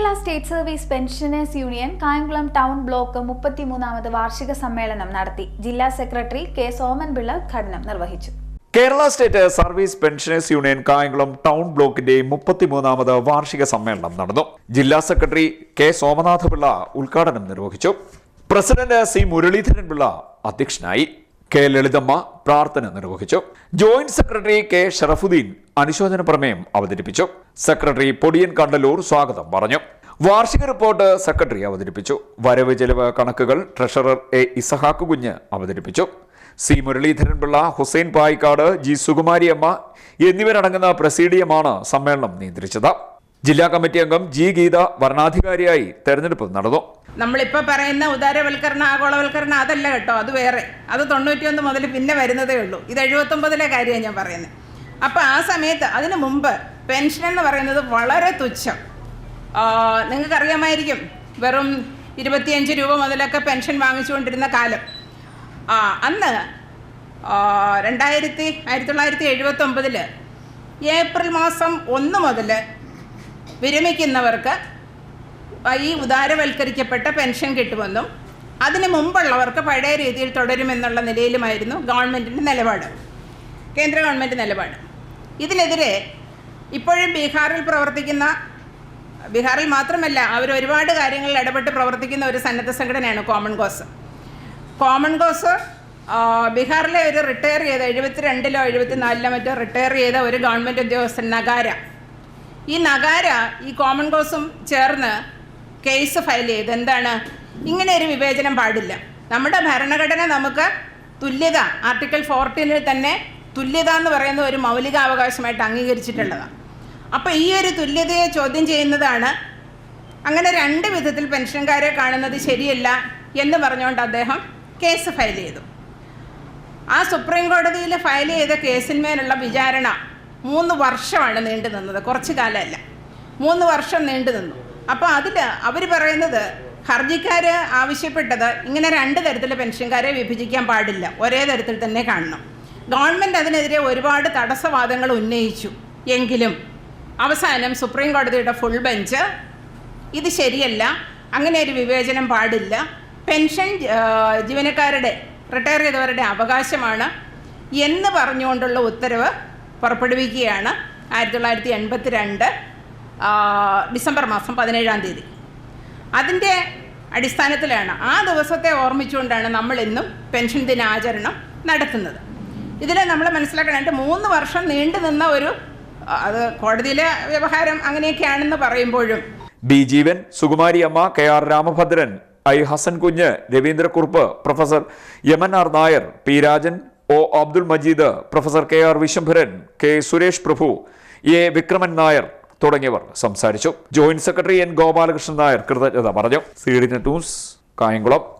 Kerala state service pensioners union Kayamkulam town block മുപ്പത്തിമൂന്നാമത് വാർഷിക സമ്മേളനം നടത്തി. ജില്ലാ സെക്രട്ടറി കെ സോമൻപിള്ള ഉദ്ഘാടനം നിർവഹിച്ചു. Kerala state service pensioners union Kayamkulam town ബ്ലോക്കിന്റെ മുപ്പത്തിമൂന്നാമത് വാർഷിക സമ്മേളനം നടന്നു. ജില്ലാ സെക്രട്ടറി കെ സോമനാഥപിള്ള ഉദ്ഘാടനം നിർവഹിച്ചു. പ്രസിഡന്റ് സി മുരളീധരൻ പിള്ള അധ്യക്ഷനായി. കെ ലളിതമ്മ പ്രാർത്ഥന നിർവഹിച്ചു. ജോയിന്റ് സെക്രട്ടറി കെ ഷറഫുദ്ദീൻ അനുശോചന പ്രമേയം അവതരിപ്പിച്ചു. സെക്രട്ടറി പൊടിയൻ കണ്ടലൂർ സ്വാഗതം പറഞ്ഞു. വാർഷിക റിപ്പോർട്ട് സെക്രട്ടറി അവതരിപ്പിച്ചു. വരവ് ചെലവ് കണക്കുകൾ ട്രഷറർ എ ഇസഹാക്ക് കുഞ്ഞ് അവതരിപ്പിച്ചു. സി മുരളീധരൻ പിള്ള ഹുസൈൻ പായിക്കാട് ജി സുകുമാരിയമ്മ എന്നിവരടങ്ങുന്ന പ്രസീഡിയമാണ് സമ്മേളനം നിയന്ത്രിച്ചത്. ജില്ലാ കമ്മിറ്റി അംഗം ജി ഗീത വരണാധികാരിയായി തെരഞ്ഞെടുപ്പ് നടന്നു. നമ്മളിപ്പോൾ പറയുന്ന ഉദാരവൽക്കരണം ആഗോളവൽക്കരണം അതല്ല കേട്ടോ അത് വേറെ. അത് തൊണ്ണൂറ്റിയൊന്ന് മുതൽ പിന്നെ വരുന്നതേ ഉള്ളൂ. ഇത് എഴുപത്തൊമ്പതിലെ കാര്യമാണ് ഞാൻ പറയുന്നത്. അപ്പോൾ ആ സമയത്ത് അതിനു മുമ്പ് പെൻഷൻ എന്ന് പറയുന്നത് വളരെ തുച്ഛം. നിങ്ങൾക്ക് നിങ്ങൾക്കറിയാമായിരിക്കും വെറും ഇരുപത്തിയഞ്ച് രൂപ മുതലൊക്കെ പെൻഷൻ വാങ്ങിച്ചുകൊണ്ടിരുന്ന കാലം. അന്ന് രണ്ടായിരത്തി ആയിരത്തി തൊള്ളായിരത്തി ഏപ്രിൽ മാസം ഒന്ന് മുതൽ വിരമിക്കുന്നവർക്ക് ഈ ഉദാരവൽക്കരിക്കപ്പെട്ട പെൻഷൻ കിട്ടുമെന്നും അതിന് മുമ്പുള്ളവർക്ക് പഴയ രീതിയിൽ തുടരുമെന്നുള്ള നിലയിലുമായിരുന്നു ഗവൺമെന്റിന്റെ നിലപാട് കേന്ദ്ര ഗവൺമെന്റ് നിലപാട്. ഇതിനെതിരെ ഇപ്പോഴും ബീഹാറിൽ പ്രവർത്തിക്കുന്ന ബീഹാറിൽ മാത്രമല്ല അവർ ഒരുപാട് കാര്യങ്ങളിൽ ഇടപെട്ട് പ്രവർത്തിക്കുന്ന ഒരു സന്നദ്ധ സംഘടനയാണ് കോമൺ കോസ് കോമൺ കോസ് ബീഹാറിലെ ഒരു റിട്ടയർ ചെയ്ത എഴുപത്തിരണ്ടിലോ എഴുപത്തിനാലിലോ മറ്റോ റിട്ടയർ ചെയ്ത ഒരു ഗവൺമെന്റ് ഉദ്യോഗസ്ഥൻ നഗാര. ഈ നഗാര ഈ കോമൺ കോസും ചേർന്ന് കേസ് ഫയൽ ചെയ്ത് എന്താണ്? ഇങ്ങനെ ഒരു വിവേചനം പാടില്ല. നമ്മുടെ ഭരണഘടന നമുക്ക് തുല്യത ആർട്ടിക്കിൾ ഫോർട്ടീനിൽ തന്നെ തുല്യത എന്ന് പറയുന്ന ഒരു മൗലികാവകാശമായിട്ട് അംഗീകരിച്ചിട്ടുള്ളതാണ് അപ്പോൾ ഈ ഒരു തുല്യതയെ ചോദ്യം ചെയ്യുന്നതാണ് അങ്ങനെ രണ്ട് വിധത്തിൽ പെൻഷൻകാരെ കാണുന്നത് ശരിയല്ല എന്ന് പറഞ്ഞുകൊണ്ട് അദ്ദേഹം കേസ് ഫയൽ ചെയ്തു. ആ സുപ്രീം കോടതിയിൽ ഫയൽ ചെയ്ത കേസിന്മേലുള്ള വിചാരണ മൂന്ന് വർഷമാണ് നീണ്ടു നിന്നത്. കുറച്ച് കാലമല്ല. മൂന്ന് വർഷം നീണ്ടു നിന്നു. അപ്പോൾ അതിൽ അവർ പറയുന്നത് ഹർജിക്കാർ ആവശ്യപ്പെട്ടത് ഇങ്ങനെ രണ്ട് തരത്തിലെ പെൻഷൻകാരെ വിഭജിക്കാൻ പാടില്ല. ഒരേ തരത്തിൽ തന്നെ കാണണം. ഗവൺമെന്റ് അതിനെതിരെ ഒരുപാട് തടസ്സവാദങ്ങൾ ഉന്നയിച്ചു എങ്കിലും അവസാനം സുപ്രീം കോടതിയുടെ ഫുൾ ബെഞ്ച് ഇത് ശരിയല്ല അങ്ങനെ ഒരു വിവേചനം പാടില്ല. പെൻഷൻ ജീവനക്കാരുടെ റിട്ടയർ ചെയ്തവരുടെ അവകാശമാണ് എന്ന് പറഞ്ഞുകൊണ്ടുള്ള ഉത്തരവ് പുറപ്പെടുവിക്കുകയാണ്. ആയിരത്തി തൊള്ളായിരത്തി എൺപത്തി രണ്ട് ഡിസംബർ മാസം പതിനേഴാം തീയതി. അതിന്റെ അടിസ്ഥാനത്തിലാണ് ആ ദിവസത്തെ ഓർമ്മിച്ചുകൊണ്ടാണ് നമ്മളിന്നും പെൻഷൻ ദിനാചരണം നടത്തുന്നത്. ഇതിൽ നമ്മൾ മനസ്സിലാക്കണമായിട്ട് മൂന്ന് വർഷം നീണ്ടു നിന്ന ഒരു അത് കോടതിയിലെ വ്യവഹാരം അങ്ങനെയൊക്കെയാണെന്ന് പറയുമ്പോഴും. B Jeevan Sukumari Amma K R Ramabhadran I Hassan Kunju Raveendrakurup professor Yaman R Nair P Rajan Abdul Majeed professor K R Vishambharan K Suresh Prabhu A Vikraman Nair തുടങ്ങിയവർ സംസാരിച്ചു. Joint secretary N Gopalakrishnan Nair കൃതജ്ഞത പറഞ്ഞു. C D net news Kayamkulam.